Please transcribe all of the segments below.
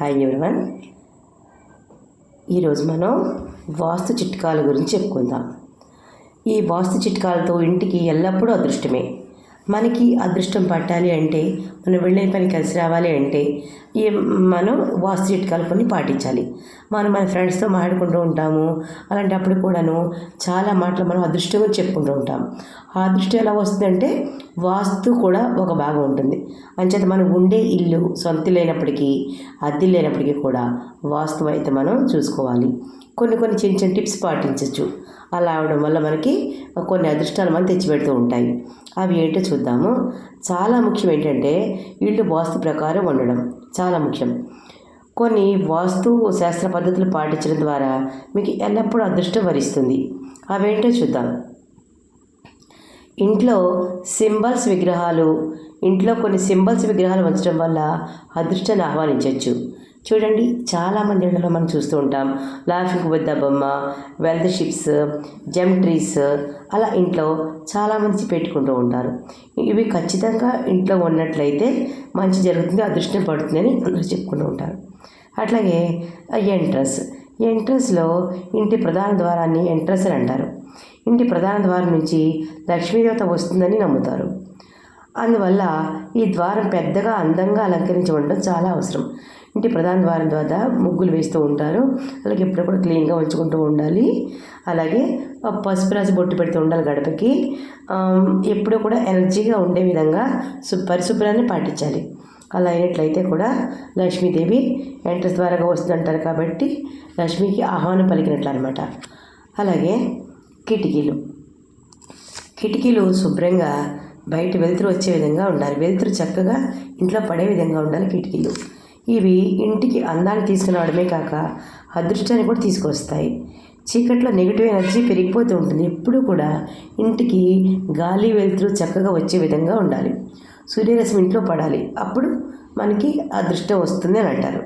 Hi everyone ఈరోజు మనం వాస్తు చిట్కాల గురించి చెప్పుకుందాం. ఈ వాస్తు చిట్కాలతో ఇంటికి ఎల్లప్పుడూ అదృష్టమే. మనకి అదృష్టం పట్టాలి అంటే మనం వెళ్ళే పని కలిసి రావాలి అంటే ఈ మనం వాస్తు చిట్కాలు కొన్ని పాటించాలి. మనం మన ఫ్రెండ్స్తో మాట్లాడుకుంటూ ఉంటాము. అలాంటప్పుడు కూడాను చాలా మాటలు మనం అదృష్టం గురించి చెప్పుకుంటూ ఉంటాం. ఆ అదృష్టం ఎలా వస్తుందంటే వాస్తు కూడా ఒక భాగం ఉంటుంది. అంచేత మనం ఉండే ఇల్లు సొంత లేనప్పటికీ అద్దె లేనప్పటికీ కూడా వాస్తు అయితే మనం చూసుకోవాలి. కొన్ని కొన్ని చిన్న చిన్న టిప్స్ పాటించవచ్చు అలా అవడం వల్ల మనకి కొన్ని అదృష్టాలు మనం తెచ్చిపెడుతూ ఉంటాయి. అవి ఏంటో చూద్దాము. చాలా ముఖ్యం ఏంటంటే ఇల్లు వాస్తు ప్రకారం ఉండడం. చాలా ముఖ్యం. కొన్ని వాస్తు శాస్త్ర పద్ధతులు పాటించడం ద్వారా మీకు ఎల్లప్పుడూ అదృష్టం వరిస్తుంది. అవేంటో చూద్దాం. ఇంట్లో సింబల్స్ విగ్రహాలు ఇంట్లో కొన్ని సింబల్స్ విగ్రహాలు ఉంచడం వల్ల అదృష్టాన్ని ఆహ్వానించవచ్చు. చూడండి చాలామంది ఇళ్ళలో మనం చూస్తూ ఉంటాం. లాఫింగ్ బుద్ధ బొమ్మ వెల్త్ షిప్స్ జమ్ ట్రీస్ అలా ఇంట్లో చాలామంది పెట్టుకుంటూ ఉంటారు. ఇవి ఖచ్చితంగా ఇంట్లో ఉన్నట్లయితే మంచి జరుగుతుంది అదృష్టం పడుతుందని అందరూ చెప్పుకుంటూ ఉంటారు. అట్లాగే ఎంట్రన్స్ ఎంట్రన్స్లో ఇంటి ప్రధాన ద్వారాన్ని ఎంట్రన్స్ అని అంటారు. ఇంటి ప్రధాన ద్వారం నుంచి లక్ష్మీదేవత వస్తుందని నమ్ముతారు. అందువల్ల ఈ ద్వారం పెద్దగా అందంగా అలంకరించి ఉండడం చాలా అవసరం. ఇంటి ప్రధాన ద్వారం ద్వారా ముగ్గులు వేస్తూ ఉంటారు. అలాగే ఎప్పుడు కూడా క్లీన్గా ఉంచుకుంటూ ఉండాలి. అలాగే పసుపు రాసి బొట్టు పెడుతూ ఉండాలి గడపకి. ఎప్పుడూ కూడా ఎనర్జీగా ఉండే విధంగా పరిశుభ్రాన్ని పాటించాలి. అలా అయినట్లయితే కూడా లక్ష్మీదేవి ఎంట్రన్స్ ద్వారాగా వస్తుందంటారు కాబట్టి లక్ష్మికి ఆహ్వానం పలికినట్లు అనమాట అలాగే కిటికీలు. కిటికీలు శుభ్రంగా బయట వెలుతురు వచ్చే విధంగా ఉండాలి. వెలుతురు చక్కగా ఇంట్లో పడే విధంగా ఉండాలి కిటికీలు. ఇవి ఇంటికి అందాన్ని తీసుకురావడమే కాక అదృష్టాన్ని కూడా తీసుకొస్తాయి. చీకట్లో నెగిటివ్ ఎనర్జీ పెరిగిపోతూ ఉంటుంది. ఎప్పుడూ కూడా ఇంటికి గాలి వెలుతురు చక్కగా వచ్చే విధంగా ఉండాలి. సూర్యరశ్మి ఇంట్లో పడాలి. అప్పుడు మనకి అదృష్టం వస్తుంది అని అంటారు.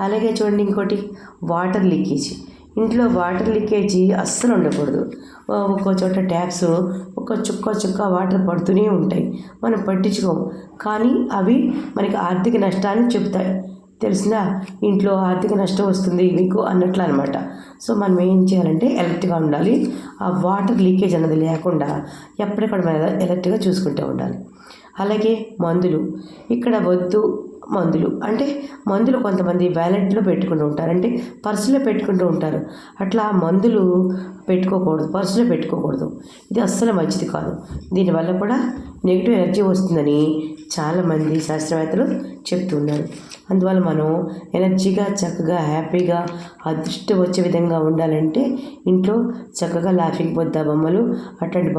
అలాగే చూడండి ఇంకోటి వాటర్ లీకేజ్. ఇంట్లో వాటర్ లీకేజీ అస్సలు ఉండకూడదు. ఒక్కో చోట ట్యాప్స్ ఒక చుక్క చుక్క వాటర్ పడుతూనే ఉంటాయి. మనం పట్టించుకోము. కానీ అవి మనకి ఆర్థిక నష్టాన్ని చెప్తాయి తెలిసిన ఇంట్లో ఆర్థిక నష్టం వస్తుంది మీకు అన్నట్లు అనమాట సో మనం ఏం చేయాలంటే ఎలర్ట్గా ఉండాలి. ఆ వాటర్ లీకేజ్ అన్నది లేకుండా ఎప్పటికప్పుడు మనం ఎలర్ట్గా చూసుకుంటూ ఉండాలి. అలాగే మందులు. ఇక్కడ వద్దు మందులు. అంటే మందులు కొంతమంది వ్యాలెట్లో పెట్టుకుంటూ ఉంటారు. అంటే పర్సులో పెట్టుకుంటూ ఉంటారు. అట్లా మందులు పెట్టుకోకూడదు. పర్సులో పెట్టుకోకూడదు. ఇది అస్సలు మంచిది కాదు. దీనివల్ల కూడా నెగిటివ్ ఎనర్జీ వస్తుందని చాలామంది శాస్త్రవేత్తలు చెప్తున్నారు అందువల్ల మనం ఎనర్జీగా చక్కగా హ్యాపీగా అదృష్టం వచ్చే విధంగా ఉండాలంటే ఇంట్లో చక్కగా లాఫింగ్ పొద్దా బొమ్మలు అట్లాంటి